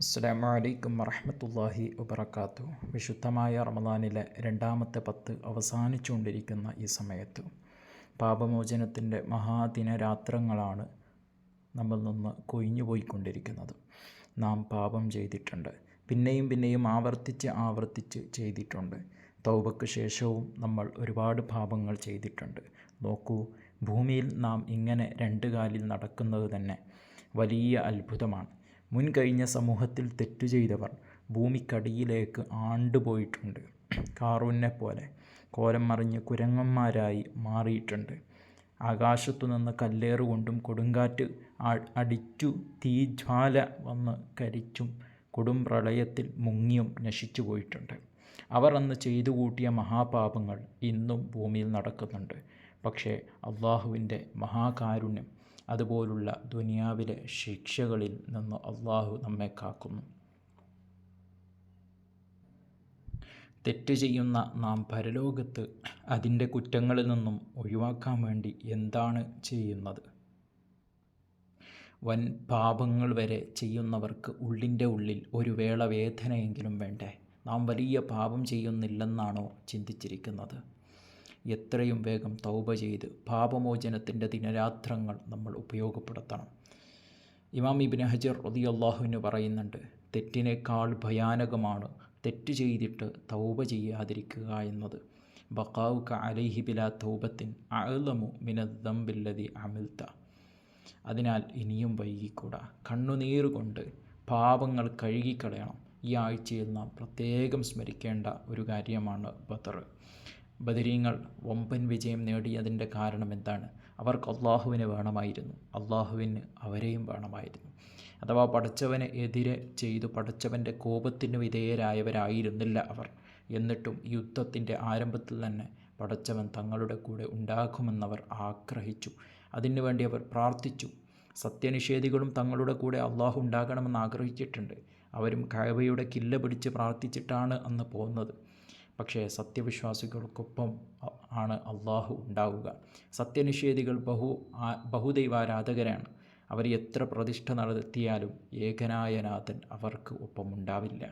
അസ്സാം വലൈക്കും വറഹമത്തല്ലാഹി വബർക്കാത്തു വിശുദ്ധമായ റമദാനിലെ രണ്ടാമത്തെ പത്ത് അവസാനിച്ചുകൊണ്ടിരിക്കുന്ന ഈ സമയത്ത് പാപമോചനത്തിന്റെ മഹാദിനരാത്രങ്ങളാണ് നമ്മൾ നിന്ന് കൊഴിഞ്ഞു പോയിക്കൊണ്ടിരിക്കുന്നത്. നാം പാപം ചെയ്തിട്ടുണ്ട്. പിന്നെയും പിന്നെയും ആവർത്തിച്ച് ആവർത്തിച്ച് ചെയ്തിട്ടുണ്ട്. തൗബക്ക് ശേഷവും നമ്മൾ ഒരുപാട് പാപങ്ങൾ ചെയ്തിട്ടുണ്ട്. നോക്കൂ ഭൂമിയിൽ നാം ഇങ്ങനെ രണ്ട് കാലിൽ നടക്കുന്നത് തന്നെ വലിയ അത്ഭുതമാണ്. മുൻകഴിഞ്ഞ സമൂഹത്തിൽ തെറ്റു ചെയ്തവർ ഭൂമിക്കടിയിലേക്ക് ആണ്ടുപോയിട്ടുണ്ട്. കാറൂനെ പോലെ കോലം മറിഞ്ഞ് കുരങ്ങന്മാരായി മാറിയിട്ടുണ്ട്. ആകാശത്തു നിന്ന് കല്ലേറുകൊണ്ടും കൊടുങ്കാറ്റ് അടിച്ചു തീജ്വാല വന്ന് കരിച്ചും കൊടും പ്രളയത്തിൽ മുങ്ങിയും നശിച്ചു പോയിട്ടുണ്ട്. അവർ അന്ന് ചെയ്തു കൂട്ടിയ മഹാപാപങ്ങൾ ഇന്നും ഭൂമിയിൽ നടക്കുന്നുണ്ട്. പക്ഷേ അള്ളാഹുവിന്റെ മഹാകാരുണ്യം അതുപോലുള്ള ദുനിയാവിലെ ശിക്ഷകളിൽ നിന്ന് അള്ളാഹു നമ്മെ കാക്കുന്നു. തെറ്റ് ചെയ്യുന്ന നാം പരലോകത്ത് അതിന്റെ കുറ്റങ്ങളിൽ നിന്നും ഒഴിവാക്കാൻ വേണ്ടി എന്താണ് ചെയ്യുന്നത്? വൻ പാപങ്ങൾ വരെ ചെയ്യുന്നവർക്ക് ഉള്ളിന്റെ ഉള്ളിൽ ഒരു വേള വേദനയെങ്കിലും വേണ്ടേ? നാം വലിയ പാപം ചെയ്യുന്നില്ലെന്നാണോ ചിന്തിച്ചിരിക്കുന്നത്? എത്രയും വേഗം തൗബ ചെയ്ത് പാപമോചനത്തിന്റെ ദിനരാത്രങ്ങൾ നമ്മൾ ഉപയോഗപ്പെടുത്തണം. ഇമാം ഇബിൻ ഹജർ റതി അള്ളാഹുവിന് പറയുന്നുണ്ട് തെറ്റിനേക്കാൾ ഭയാനകമാണ് തെറ്റ് ചെയ്തിട്ട് തൗബ ചെയ്യാതിരിക്കുക എന്നത്. ബക്കാവുക അലൈഹി ബില തൗബത്തിൻ അഴലമു മിനദ്ദംബില്ലതി അമിൽത്ത അതിനാൽ ഇനിയും വൈകിക്കൂടാ. കണ്ണുനീറുകൊണ്ട് പാപങ്ങൾ കഴുകിക്കളയണം. ഈ ആഴ്ചയിൽ നാം പ്രത്യേകം സ്മരിക്കേണ്ട ഒരു കാര്യമാണ് ബദർ ബദരീങ്ങൾ വമ്പൻ വിജയം നേടിയതിന്റെ കാരണം എന്താണ്? അവർക്ക് അള്ളാഹുവിനെ വേണമായിരുന്നു. അള്ളാഹുവിന് അവരെയും വേണമായിരുന്നു. അഥവാ പടച്ചവന് എതിരെ ചെയ്തു പടച്ചവന്റെ കോപത്തിന് വിധേയരായവരായിരുന്നില്ല അവർ. എന്നിട്ടും യുദ്ധത്തിന്റെ ആരംഭത്തിൽ തന്നെ പടച്ചവൻ തങ്ങളുടെ കൂടെ ഉണ്ടാകുമെന്നവർ ആഗ്രഹിച്ചു. അതിനുവേണ്ടി അവർ പ്രാർത്ഥിച്ചു. സത്യനിഷേധികളും തങ്ങളുടെ കൂടെ അള്ളാഹു ഉണ്ടാകണമെന്ന് ആഗ്രഹിച്ചിട്ടുണ്ട്. അവരും കഴവയുടെ കില്ല പിടിച്ച് പ്രാർത്ഥിച്ചിട്ടാണ് അന്ന് പോകുന്നത് പക്ഷേ സത്യവിശ്വാസികൾക്കൊപ്പം ആണ് അള്ളാഹു ഉണ്ടാവുക. സത്യനിഷേധികൾ ബഹു ബഹുദൈവാരാധകരാണ്. അവർ എത്ര പ്രതിഷ്ഠ നടത്തിയാലും ഏകനായ നാഥൻ അവർക്ക് ഒപ്പമുണ്ടാവില്ല.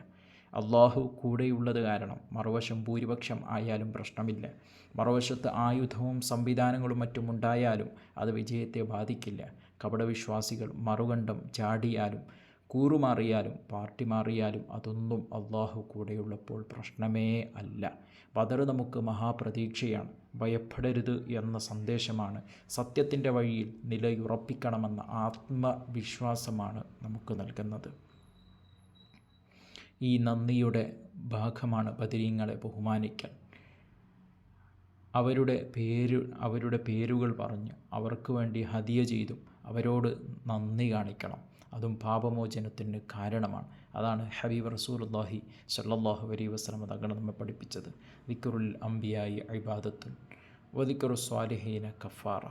അള്ളാഹു കൂടെയുള്ളത് കാരണം മറുവശം ഭൂരിപക്ഷം ആയാലും പ്രശ്നമില്ല. മറുവശത്ത് ആയുധവും സംവിധാനങ്ങളും മറ്റും ഉണ്ടായാലും അത് വിജയത്തെ ബാധിക്കില്ല. കപടവിശ്വാസികൾ മറുകണ്ഠം ചാടിയാലും കൂറുമാറിയാലും പാർട്ടി മാറിയാലും അതൊന്നും അള്ളാഹു കൂടെയുള്ളപ്പോൾ പ്രശ്നമേ അല്ല. ബദർ നമുക്ക് മഹാപ്രതീക്ഷയാണ്. ഭയപ്പെടരുത് എന്ന സന്ദേശമാണ്. സത്യത്തിന്റെ വഴിയിൽ നിലയുറപ്പിക്കണമെന്ന ആത്മവിശ്വാസമാണ് നമുക്ക് നൽകുന്നത്. ഈ നന്ദിയുടെ ഭാഗമാണ് ബദരീങ്ങളെ ബഹുമാനിക്കൽ. അവരുടെ പേര് അവരുടെ പേരുകൾ പറഞ്ഞു അവർക്ക് വേണ്ടി ഹതിയ ചെയ്തും അവരോട് നന്ദി കാണിക്കണം. അതും പാപമോചനത്തിന് കാരണമാണ്. അതാണ് ഹബീബ് റസൂലുല്ലാഹി സല്ലാഹു അലൈ വസ്ലമ തങ്ങൾ നമ്മെ പഠിപ്പിച്ചത്. വിക്കറുൽ അംബിയായി അബാദത്തുൻ വദിക്കറു സ്വാലിഹീന കഫാറ.